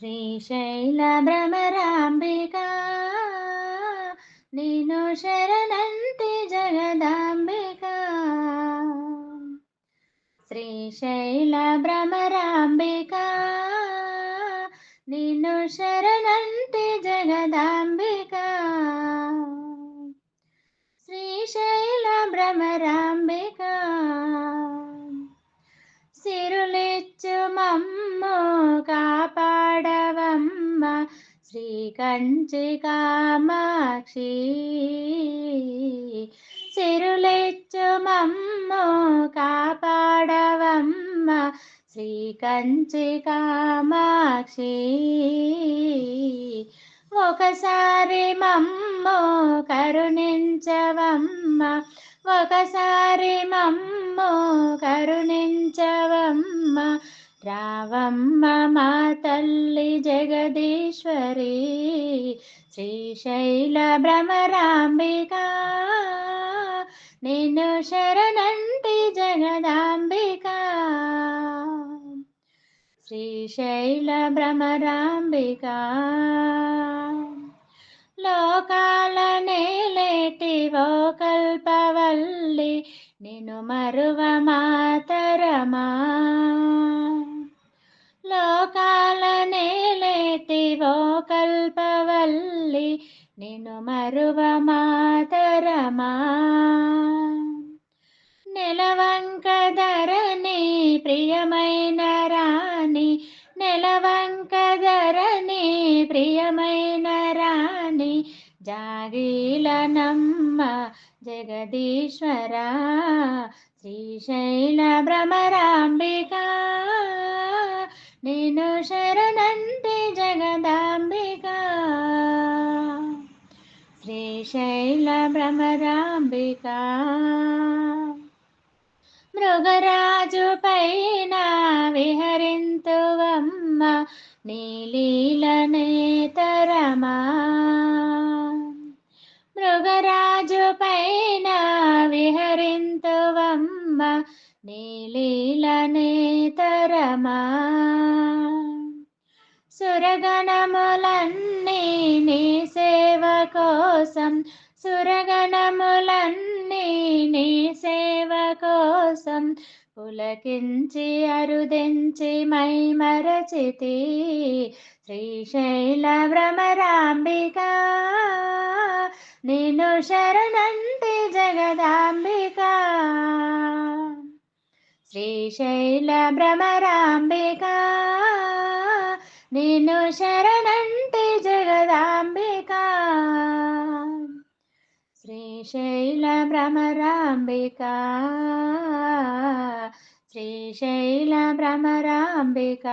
శ్రీశైల భ్రమరాంబిక నేను శరణంతి జగదాంబిక. శ్రీశైల భ్రమరాంబిక నిన్ను శరణంతి జగదాంబిక. శ్రీశైల భ్రమరాంబిక సిరులిచ్చు మమ్ము కాప కంచి కామాక్షి సిరులిచ్చు మమ్ము కాపాడవమ్మ శ్రీ కంచి కామాక్షి. ఒకసారి మమ్ము కరుణించవమ్మ ఒకసారి మమ్ము కరుణించవమ్మ రావమ్మ మా తల్లి జగదీశ్వరి శ్రీశైల భ్రమరాంబిక. నిన్ను శరణంటి జగదాంబిక శ్రీశైల భ్రమరాంబిక. లోకాల నేలేటివో కల్పవల్లి నిన్ను మరువమా నిన్ను మరువ మాతరమా? నెలవంక ధరణి ప్రియమైన రాణి నెలవంక ధరణి ప్రియమైన రాణి జాగీల నమ్మ జగదీశ్వర శ్రీశైల భ్రమరాంబిక. నేను శైల భ్రమరాంబిక మృగరాజు పైన విహరింతువమ్మ నీలీల నేతరమా మృగరాజు పైన విహరింతువమ్మ నీలీల నేతరమా సురగణములన్నీ నీ సేవ కోసం సురగణములన్నీ నీ సేవ కోసం. పులకించి అరుదించి మై మరచితి శ్రీశైల భ్రమరాంబిక నిను శరణంటి జగదాంబిక. శ్రీశైల భ్రమరాంబికా నిన్ను శరణంటే జగదాంబిక. శ్రీశైల భ్రమరాంబిక. శ్రీశైల భ్రమరాంబిక.